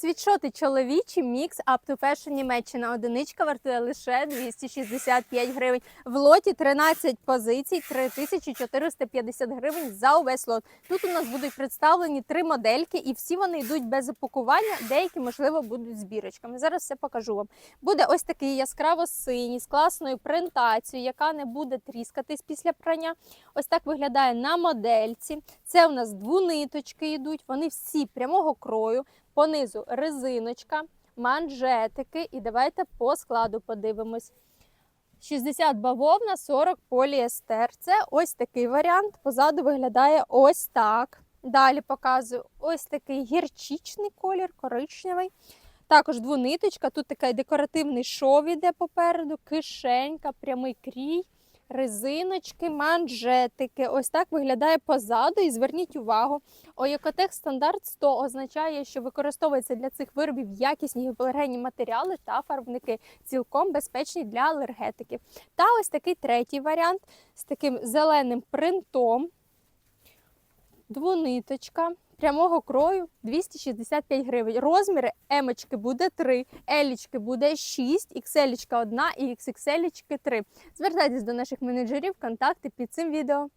Світшоти чоловічі мікс Up to Fashion Німеччина. Одиничка вартує лише 265 гривень. В лоті 13 позицій, 3450 гривень за увесь лот. Тут у нас будуть представлені три модельки, і всі вони йдуть без опакування. Деякі, можливо, будуть з бірочками. Зараз все покажу вам. Буде ось такий яскраво синій з класною принтацією, яка не буде тріскатись після прання. Ось так виглядає на модельці. Це у нас двуниточки йдуть. Вони всі прямого крою. Понизу резиночка, манжетики. І давайте по складу подивимось. 60 бавовна, 40 поліестер. Це ось такий варіант. Позаду виглядає ось так. Далі показую ось такий гірчичний колір, коричневий. Також двуниточка. Тут такий декоративний шов іде попереду, кишенька, прямий крій, резиночки, манжетики. Ось так виглядає позаду. І зверніть увагу, Оєкотех стандарт 100 означає, що використовується для цих виробів якісні гіпоалергенні матеріали та фарбники, цілком безпечні для алергетиків. Та ось такий третій варіант з таким зеленим принтом. Двуниточка прямого крою 265 гривень. Розміри емочки буде 3, елічки буде 6, ікселічка 1 і XXL 3. Звертайтесь до наших менеджерів, контакти під цим відео.